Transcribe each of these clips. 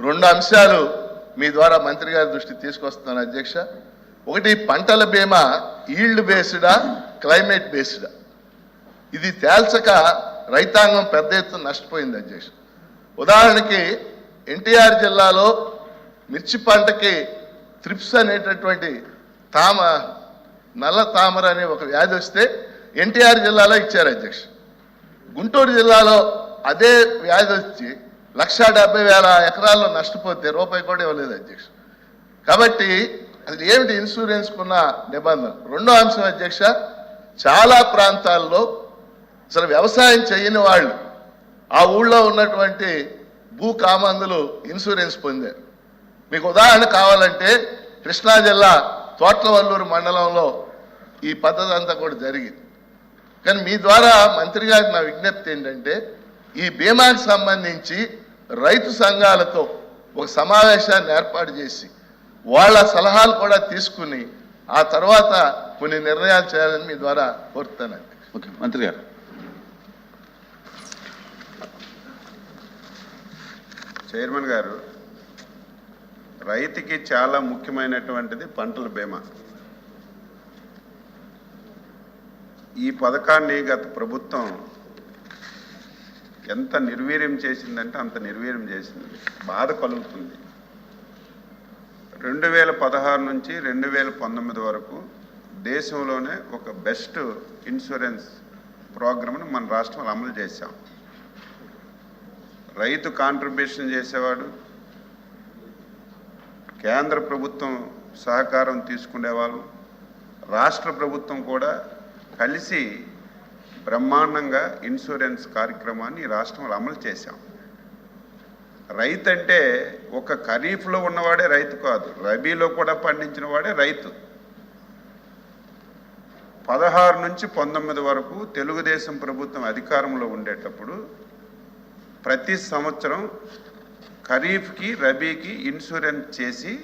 రెండు అంశాలు మీ ద్వారా మంత్రి గారి దృష్టికి తీసుకొస్తున్నాను అధ్యక్ష. ఒకటి పంటల బీమా ఈల్డ్ బేస్డా క్లైమేట్ బేస్డా ఇది తేల్చక రైతాంగం పెద్ద ఎత్తున నష్టపోయింది అధ్యక్ష. ఉదాహరణకి ఎన్టీఆర్ జిల్లాలో మిర్చి పంటకి త్రిప్స్ అనేటటువంటి తామ నల్ల తామర అనే ఒక వ్యాధి వస్తే ఎన్టీఆర్ జిల్లాలో ఇచ్చారు అధ్యక్ష. గుంటూరు జిల్లాలో అదే వ్యాధి వచ్చి లక్షా డెబ్బై వేల ఎకరాల్లో నష్టపోతే రూపాయి కూడా ఇవ్వలేదు అధ్యక్ష. కాబట్టి అది ఏమిటి ఇన్సూరెన్స్కున్న నిబంధన? రెండో అంశం అధ్యక్ష చాలా ప్రాంతాల్లో అసలు వ్యవసాయం చేయని వాళ్ళు ఆ ఊళ్ళో ఉన్నటువంటి భూ కామందులు ఇన్సూరెన్స్ పొందారు. మీకు ఉదాహరణ కావాలంటే కృష్ణా జిల్లా తోట్లవల్లూరు మండలంలో ఈ పద్ధతి అంతా కూడా జరిగింది. కానీ మీ ద్వారా మంత్రి గారికి నా విజ్ఞప్తి ఏంటంటే ఈ బీమాకి సంబంధించి రైతు సంఘాలతో ఒక సమావేశాన్ని ఏర్పాటు చేసి వాళ్ళ సలహాలు కూడా తీసుకుని ఆ తర్వాత కొన్ని నిర్ణయాలు చేయాలని మీ ద్వారా కోరుతానండి ఓకే మంత్రి గారు. చైర్మన్ గారు రైతుకి చాలా ముఖ్యమైనటువంటిది పంటల బీమా. ఈ పథకాన్ని గత ప్రభుత్వం ఎంత నిర్వీర్యం చేసిందంటే అంత నిర్వీర్యం చేసింది. బాధ కలుగుతుంది. రెండు వేల పదహారు నుంచి రెండు వేల పంతొమ్మిది వరకు దేశంలోనే ఒక బెస్ట్ ఇన్సూరెన్స్ ప్రోగ్రామ్ను మన రాష్ట్రంలో అమలు చేశాం. రైతు కాంట్రిబ్యూషన్ చేసేవాడు కేంద్ర ప్రభుత్వం సహకారం తీసుకునేవాళ్ళు రాష్ట్ర ప్రభుత్వం కూడా కలిసి బ్రహ్మాండంగా ఇన్సూరెన్స్ కార్యక్రమాన్ని రాష్ట్రంలో అమలు చేశాం. రైతు అంటే ఒక ఖరీఫ్లో ఉన్నవాడే రైతు కాదు రబీలో కూడా పండించిన వాడే రైతు. పదహారు నుంచి పంతొమ్మిది వరకు తెలుగుదేశం ప్రభుత్వం అధికారంలో ఉండేటప్పుడు ప్రతి సంవత్సరం ఖరీఫ్కి రబీకి ఇన్సూరెన్స్ చేసి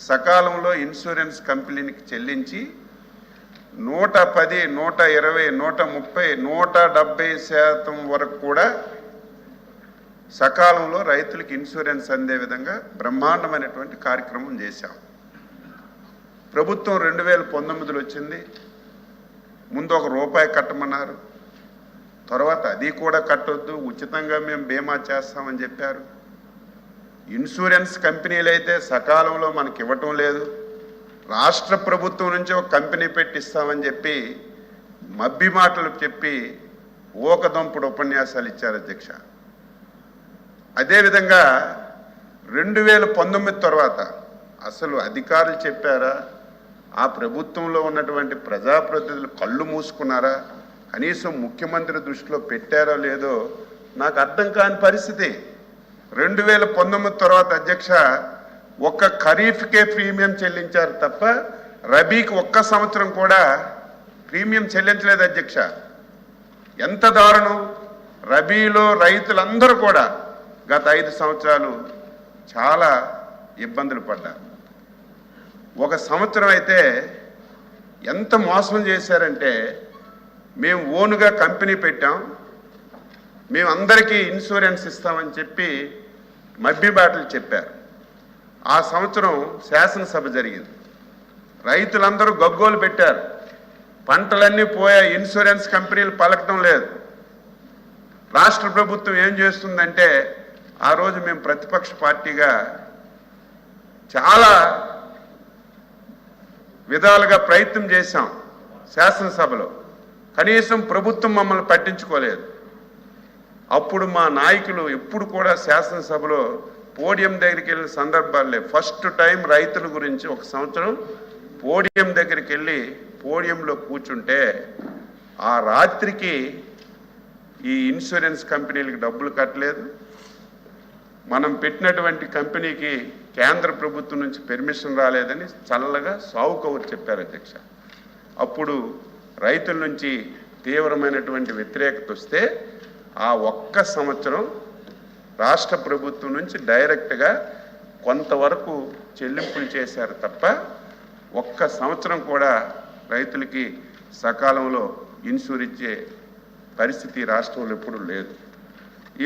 సకాలంలో ఇన్సూరెన్స్ కంపెనీకి చెల్లించి నూట పది నూట ఇరవై నూట ముప్పై నూట డెబ్బై శాతం వరకు కూడా సకాలంలో రైతులకు ఇన్సూరెన్స్ అందే విధంగా బ్రహ్మాండమైనటువంటి కార్యక్రమం చేశాం. ప్రభుత్వం రెండు వేల పంతొమ్మిదిలో వచ్చింది. ముందు ఒక రూపాయి కట్టమన్నారు. తర్వాత అది కూడా కట్టొద్దు. ఉచితంగా మేము బీమా చేస్తామని చెప్పారు. ఇన్సూరెన్స్ కంపెనీలు అయితే సకాలంలో మనకి ఇవ్వటం లేదు. రాష్ట్ర ప్రభుత్వం నుంచి ఒక కంపెనీ పెట్టిస్తామని చెప్పి మబ్బి మాటలు చెప్పి ఊకదంపుడు ఉపన్యాసాలు ఇచ్చారు అధ్యక్ష. అదేవిధంగా రెండు వేల పంతొమ్మిది తర్వాత అసలు అధికారులు చెప్పారా? ఆ ప్రభుత్వంలో ఉన్నటువంటి ప్రజాప్రతినిధులు కళ్ళు మూసుకున్నారా? కనీసం ముఖ్యమంత్రి దృష్టిలో పెట్టారో లేదో నాకు అర్థం కాని పరిస్థితి. రెండు వేల పంతొమ్మిది తర్వాత అధ్యక్ష ఒక్క ఖరీఫ్కే ప్రీమియం చెల్లించారు తప్ప రబీకి ఒక్క సంవత్సరం కూడా ప్రీమియం చెల్లించలేదు అధ్యక్ష. ఎంత దారుణం. రబీలో రైతులందరూ కూడా గత ఐదు సంవత్సరాలు చాలా ఇబ్బందులు పడ్డారు. ఒక సంవత్సరం అయితే ఎంత మోసం చేశారంటే మేము ఓనుగా కంపెనీ పెట్టాం మేము అందరికీ ఇన్సూరెన్స్ ఇస్తామని చెప్పి మబ్బి బాటలు చెప్పారు. ఆ సంవత్సరం శాసనసభ జరిగింది. రైతులందరూ గగ్గోలు పెట్టారు. పంటలన్నీ పోయా ఇన్సూరెన్స్ కంపెనీలు పలకడం లేదు. రాష్ట్ర ప్రభుత్వం ఏం చేస్తుందంటే ఆ రోజు మేము ప్రతిపక్ష పార్టీగా చాలా విధాలుగా ప్రయత్నం చేశాం శాసనసభలో. కనీసం ప్రభుత్వం మమ్మల్ని పట్టించుకోలేదు. అప్పుడు మా నాయకులు ఎప్పుడు కూడా శాసనసభలో పోడియం దగ్గరికి వెళ్ళిన సందర్భాలే ఫస్ట్ టైం రైతుల గురించి ఒక సంవత్సరం పోడియం దగ్గరికి వెళ్ళి పోడియంలో కూర్చుంటే ఆ రాత్రికి ఈ ఇన్సూరెన్స్ కంపెనీలకు డబ్బులు కట్టలేదు. మనం పెట్టినటువంటి కంపెనీకి కేంద్ర ప్రభుత్వం నుంచి పెర్మిషన్ రాలేదని చల్లగా సావు చెప్పారు అధ్యక్ష. అప్పుడు రైతుల నుంచి తీవ్రమైనటువంటి వ్యతిరేకత వస్తే ఆ ఒక్క సంవత్సరం రాష్ట్ర ప్రభుత్వం నుంచి డైరెక్ట్గా కొంతవరకు చెల్లింపులు చేశారు తప్ప ఒక్క సంవత్సరం కూడా రైతులకి సకాలంలో ఇన్సూర్ ఇచ్చే పరిస్థితి రాష్ట్రంలో ఎప్పుడు లేదు.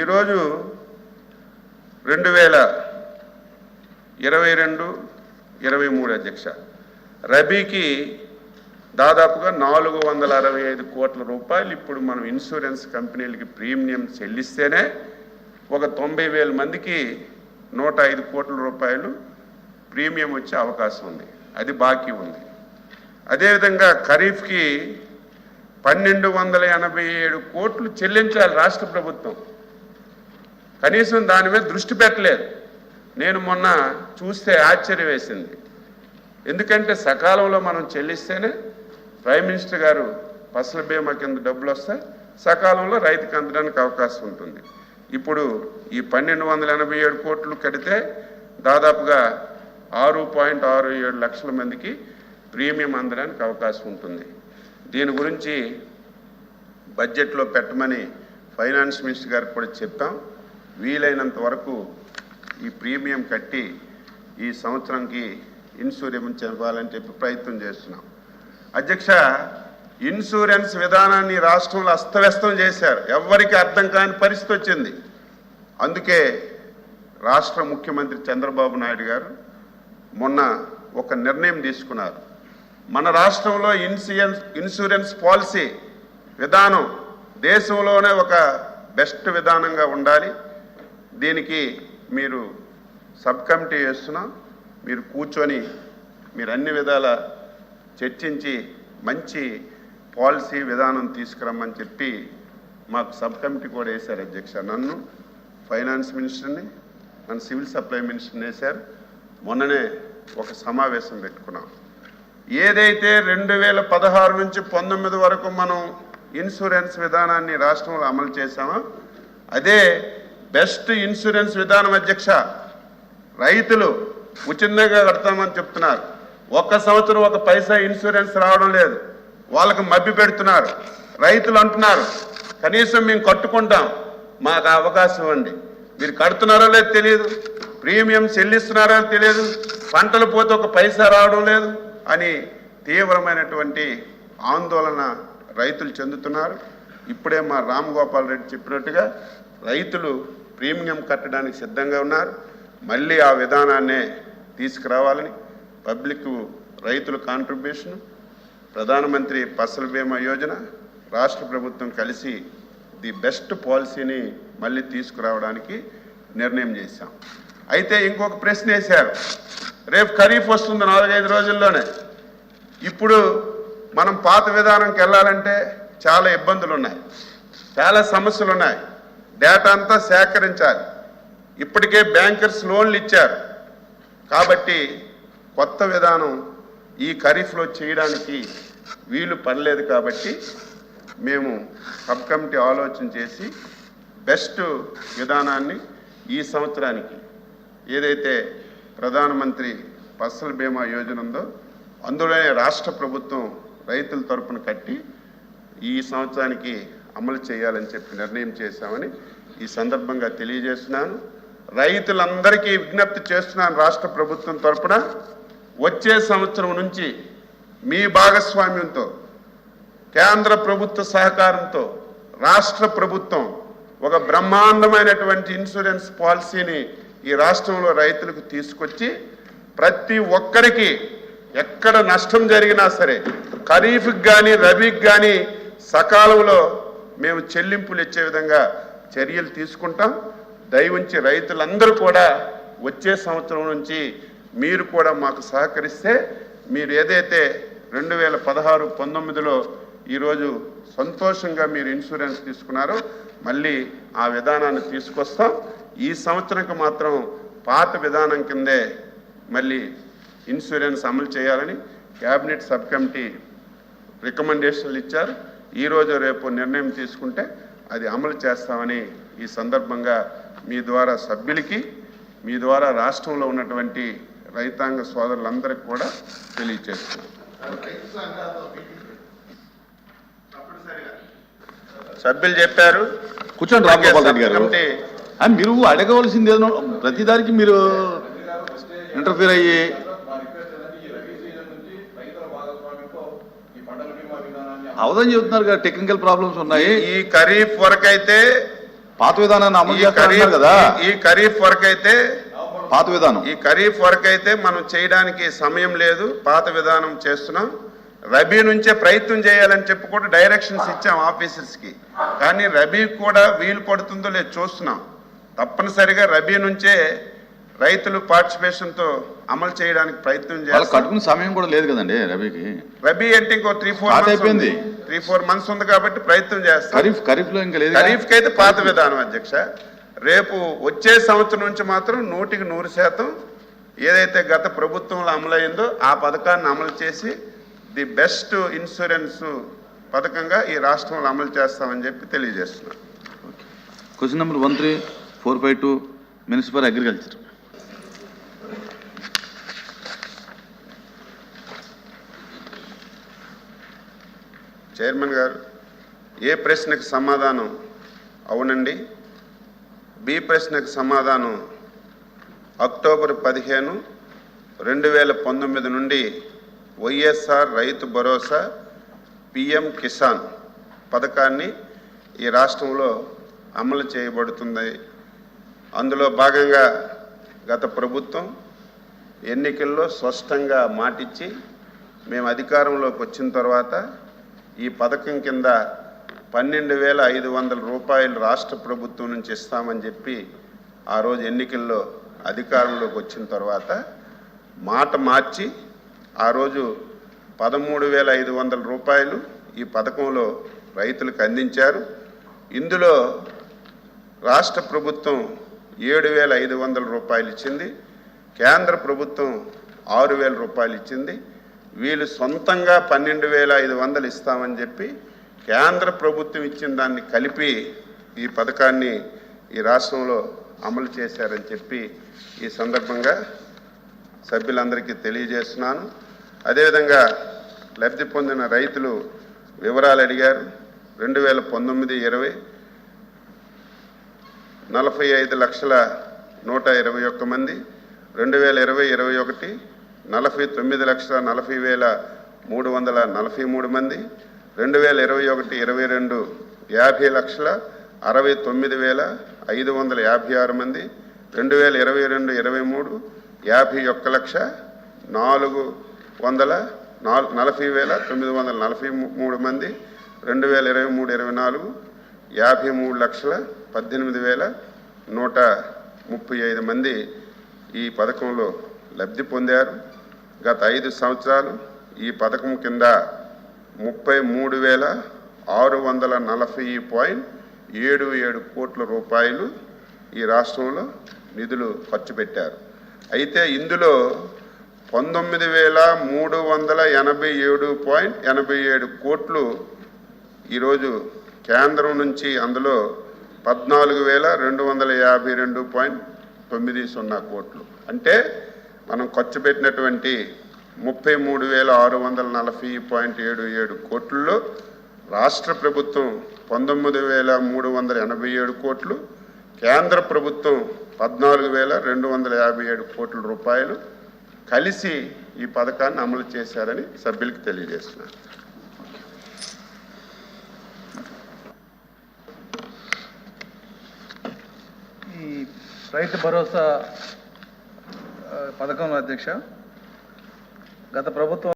ఈరోజు రెండు వేల ఇరవై రెండు ఇరవై మూడు అధ్యక్ష. రబీకి దాదాపుగా నాలుగు వందల అరవై ఐదు కోట్ల రూపాయలు ఇప్పుడు మనం ఇన్సూరెన్స్ కంపెనీలకి ప్రీమియం చెల్లిస్తేనే ఒక తొంభై వేల మందికి నూట ఐదు కోట్ల రూపాయలు ప్రీమియం వచ్చే అవకాశం ఉంది. అది బాకీ ఉంది. అదేవిధంగా ఖరీఫ్కి పన్నెండు వందల ఎనభై ఏడు కోట్లు చెల్లించాలి రాష్ట్ర ప్రభుత్వం. కనీసం దాని మీద దృష్టి పెట్టలేదు. నేను మొన్న చూస్తే ఆశ్చర్యం వేసింది. ఎందుకంటే సకాలంలో మనం చెల్లిస్తేనే ప్రైమ్ మినిస్టర్ గారు ఫసల్ బీమా కింద డబ్బులు వస్తాయి. సకాలంలో రైతుకి అందడానికి అవకాశం ఉంటుంది. ఇప్పుడు ఈ పన్నెండు వందల ఎనభై ఏడు కోట్లు కడితే దాదాపుగా ఆరు పాయింట్ ఆరు ఏడు లక్షల మందికి ప్రీమియం అందడానికి అవకాశం ఉంటుంది. దీని గురించి బడ్జెట్లో పెట్టమని ఫైనాన్స్ మినిస్టర్ గారికి కూడా చెప్పాం. వీలైనంత వరకు ఈ ప్రీమియం కట్టి ఈ సంవత్సరంకి ఇన్సూరెన్స్ ఇవ్వాలని చెప్పి ప్రయత్నం చేస్తున్నాం. అధ్యక్ష ఇన్సూరెన్స్ విధానాన్ని రాష్ట్రంలో అస్తవ్యస్తం చేశారు. ఎవరికి అర్థం కాని పరిస్థితి వచ్చింది. అందుకే రాష్ట్ర ముఖ్యమంత్రి చంద్రబాబు నాయుడు గారు మొన్న ఒక నిర్ణయం తీసుకున్నారు. మన రాష్ట్రంలో ఇన్సూరెన్స్ ఇన్సూరెన్స్ పాలసీ విధానం దేశంలోనే ఒక బెస్ట్ విధానంగా ఉండాలి. దీనికి మీరు సబ్ కమిటీ వేస్తున్నాం మీరు కూర్చొని మీరు అన్ని విధాల చర్చించి మంచి పాలసీ విధానం తీసుకురమ్మని చెప్పి మాకు సబ్ కమిటీ కూడా వేశారు అధ్యక్ష. నన్ను ఫైనాన్స్ మినిస్టర్ని మన సివిల్ సప్లై మినిస్టర్ని వేశారు. మొన్ననే ఒక సమావేశం పెట్టుకున్నాం. ఏదైతే రెండు వేల పదహారు నుంచి పంతొమ్మిది వరకు మనం ఇన్సూరెన్స్ విధానాన్ని రాష్ట్రంలో అమలు చేశామో అదే బెస్ట్ ఇన్సూరెన్స్ విధానం అధ్యక్ష. రైతులు ఉచితంగా కడతామని చెప్తున్నారు. ఒక్క సంవత్సరం ఒక పైసా ఇన్సూరెన్స్ రావడం లేదు. వాళ్ళకి మభ్య పెడుతున్నారు. రైతులు అంటున్నారు కనీసం మేము కట్టుకుంటాం మాకు ఆ అవకాశం అండి మీరు కడుతున్నారో లేదో తెలియదు ప్రీమియం చెల్లిస్తున్నారో తెలియదు పంటలు పోతే ఒక పైసా రావడం లేదు అని తీవ్రమైనటువంటి ఆందోళన రైతులు చెందుతున్నారు. ఇప్పుడే మా రామ్ గోపాల్ రెడ్డి చెప్పినట్టుగా రైతులు ప్రీమియం కట్టడానికి సిద్ధంగా ఉన్నారు. మళ్ళీ ఆ విధానాన్నే తీసుకురావాలని పబ్లిక్ రైతుల కాంట్రిబ్యూషన్ ప్రధానమంత్రి ఫసల్ బీమా యోజన రాష్ట్ర ప్రభుత్వం కలిసి ది బెస్ట్ పాలసీని మళ్ళీ తీసుకురావడానికి నిర్ణయం చేశాం. అయితే ఇంకొక ప్రశ్న వేశారు. రేపు ఖరీఫ్ వస్తుంది నాలుగైదు రోజుల్లోనే. ఇప్పుడు మనం పాత విధానంకి వెళ్ళాలంటే చాలా ఇబ్బందులు ఉన్నాయి చాలా సమస్యలు ఉన్నాయి డేటా అంతా సేకరించాలి. ఇప్పటికే బ్యాంకర్స్ లోన్లు ఇచ్చారు. కాబట్టి కొత్త విధానం ఈ ఖరీఫ్లో చేయడానికి వీలు పడలేదు కాబట్టి మేము సబ్ కమిటీ ఆలోచన చేసి బెస్ట్ విధానాన్ని ఈ సంవత్సరానికి ఏదైతే ప్రధానమంత్రి ఫసల్ బీమా యోజన ఉందో అందులోనే రాష్ట్ర ప్రభుత్వం రైతుల తరపున కట్టి ఈ సంవత్సరానికి అమలు చేయాలని చెప్పి నిర్ణయం చేశామని ఈ సందర్భంగా తెలియజేస్తున్నాను. రైతులందరికీ విజ్ఞప్తి చేస్తున్నాను రాష్ట్ర ప్రభుత్వం తరపున. వచ్చే సంవత్సరం నుంచి మీ భాగస్వామ్యంతో కేంద్ర ప్రభుత్వ సహకారంతో రాష్ట్ర ప్రభుత్వం ఒక బ్రహ్మాండమైనటువంటి ఇన్సూరెన్స్ పాలసీని ఈ రాష్ట్రంలో రైతులకు తీసుకొచ్చి ప్రతి ఒక్కరికి ఎక్కడ నష్టం జరిగినా సరే ఖరీఫ్కి కానీ రబీకి కానీ సకాలంలో మేము చెల్లింపులు ఇచ్చే విధంగా చర్యలు తీసుకుంటాం. దయవుంచి రైతులందరూ కూడా వచ్చే సంవత్సరం నుంచి మీరు కూడా మాకు సహకరిస్తే మీరు ఏదైతే రెండు వేల పదహారు పంతొమ్మిదిలో ఈరోజు సంతోషంగా మీరు ఇన్సూరెన్స్ తీసుకున్నారో మళ్ళీ ఆ విధానాన్ని తీసుకొస్తాం. ఈ సంవత్సరంకి మాత్రం పాత విధానం కిందే మళ్ళీ ఇన్సూరెన్స్ అమలు చేయాలని క్యాబినెట్ సబ్ కమిటీ రికమెండేషన్లు ఇచ్చారు. ఈరోజు రేపు నిర్ణయం తీసుకుంటే అది అమలు చేస్తామని ఈ సందర్భంగా మీ ద్వారా సభ్యులకి మీ ద్వారా రాష్ట్రంలో ఉన్నటువంటి రైతాంగ సోదరులందరికీ కూడా తెలియజేస్తున్నాం సభ్యులు చెప్పారు. కూర్చోండి రామ్ గోపాల్ రెడ్డి గారు. మీరు అడగవలసింది ఏదో ప్రతిదానికి మీరు ఇంటర్ఫీర్ అయ్యి అవదని చెబుతున్నారు కదా టెక్నికల్ ప్రాబ్లమ్స్ ఉన్నాయి. ఈ ఖరీఫ్ వరకు అయితే పాత విధానాన్ని అమలు ఖరీఫ్ కదా. ఈ ఖరీఫ్ వరకు అయితే పాత విధానం. ఈ ఖరీఫ్ వరకు అయితే మనం చేయడానికి సమయం లేదు పాత విధానం చేస్తున్నాం. రబీ నుంచే ప్రయత్నం చేయాలని చెప్పి కూడా డైరెక్షన్స్ ఇచ్చాం ఆఫీసర్స్కి కానీ రబీ కూడా వీలు పడుతుందో లేదు చూస్తున్నాం. తప్పనిసరిగా రబీ నుంచే రైతులు పార్టిసిపేషన్తో అమలు చేయడానికి ప్రయత్నం కట్టుకునే సమయం కూడా లేదు కదండి రబీకి. రబీ అంటే ఇంకో త్రీ ఫోర్ అయిపోయింది. త్రీ ఫోర్ మంత్స్ ఉంది కాబట్టి ప్రయత్నం చేస్తాం. ఖరీఫ్ ఖరీఫ్లో ఇంకా లేదు ఖరీఫ్కి అయితే పాత విధానం అధ్యక్ష. రేపు వచ్చే సంవత్సరం నుంచి మాత్రం నూటికి నూరు శాతం ఏదైతే గత ప్రభుత్వంలో అమలైందో ఆ పథకాన్ని అమలు చేసి ది బెస్ట్ ఇన్సూరెన్స్ పథకంగా ఈ రాష్ట్రంలో అమలు చేస్తామని చెప్పి తెలియజేస్తున్నాను question number one three four five two minister agriculture chairman గారు ఏ ప్రశ్నకు సమాధానం అవునండి? బి ప్రశ్నకు సమాధానం అక్టోబర్ పదిహేను రెండు వేల పంతొమ్మిది నుండి వైఎస్ఆర్ రైతు భరోసా పిఎం కిసాన్ పథకాన్ని ఈ రాష్ట్రంలో అమలు చేయబడుతుంది అందులో భాగంగా గత ప్రభుత్వం ఎన్నికల్లో స్పష్టంగా మాటిచ్చి మేము అధికారంలోకి వచ్చిన తర్వాత ఈ పథకం కింద పన్నెండు వేల ఐదు వందల రూపాయలు రాష్ట్ర ప్రభుత్వం నుంచి ఇస్తామని చెప్పి ఆ రోజు ఎన్నికల్లో అధికారంలోకి వచ్చిన తర్వాత మాట మార్చి ఆ రోజు పదమూడు వేల ఐదు వందల రూపాయలు ఈ పథకంలో రైతులకు అందించారు. ఇందులో రాష్ట్ర ప్రభుత్వం ఏడు వేల ఐదు వందల రూపాయలు ఇచ్చింది. కేంద్ర ప్రభుత్వం ఆరు వేల రూపాయలు ఇచ్చింది. వీళ్ళు సొంతంగా పన్నెండు వేల ఐదు వందలు ఇస్తామని చెప్పి కేంద్ర ప్రభుత్వం ఇచ్చిన దాన్ని కలిపి ఈ పథకాన్ని ఈ రాష్ట్రంలో అమలు చేశారని చెప్పి ఈ సందర్భంగా సభ్యులందరికీ తెలియజేస్తున్నాను. అదేవిధంగా లబ్ధి పొందిన రైతులు వివరాలు అడిగారు. రెండు వేల పంతొమ్మిది ఇరవై నలభై ఐదు లక్షల నూట ఇరవై ఒక్క మంది రెండు వేల ఇరవై ఇరవై ఒకటి నలభై తొమ్మిది లక్షల నలభై వేల మూడు వందల నలభై మూడు మంది రెండు వేల ఇరవై ఒకటి ఇరవై రెండు యాభై లక్షల అరవై తొమ్మిది వేల ఐదు వందల యాభై ఆరు మంది రెండు వేల ఇరవై రెండు ఇరవై మూడు యాభై ఒక్క లక్ష నాలుగు వందల నలభై వేల తొమ్మిది వందల నలభై మూడు మంది రెండు వేల ఇరవై మూడు ఇరవై నాలుగు యాభై మూడు లక్షల పద్దెనిమిది వేల నూట ముప్పై ఐదు మంది ఈ పథకంలో లబ్ధి పొందారు. గత ఐదు సంవత్సరాలు ఈ పథకం కింద ముప్పై మూడు వేల ఆరు వందల నలభై పాయింట్ ఏడు ఏడు కోట్ల రూపాయలు ఈ రాష్ట్రంలో నిధులు ఖర్చు పెట్టారు. అయితే ఇందులో పంతొమ్మిది వేల మూడు వందల ఎనభై ఏడు పాయింట్ ఎనభై ఏడు కోట్లు ఈరోజు కేంద్రం నుంచి అందులో పద్నాలుగు వేల రెండు వందల యాభై రెండు పాయింట్ తొమ్మిది సున్నా కోట్లు. అంటే మనం ఖర్చు పెట్టినటువంటి ముప్పై మూడు వేల ఆరు వందల నలభై పాయింట్ ఏడు ఏడు కోట్లలో రాష్ట్ర ప్రభుత్వం పంతొమ్మిది వేల మూడు వందల ఎనభై ఏడు కోట్లు కేంద్ర ప్రభుత్వం పద్నాలుగు వేల రెండు వందల యాభై ఏడు కోట్ల రూపాయలు కలిసి ఈ పథకాన్ని అమలు చేశారని సభ్యులకు తెలియజేస్తున్నారు. ఈ రైతు భరోసా పథకం పథకంలో అధ్యక్ష గత ప్రభుత్వం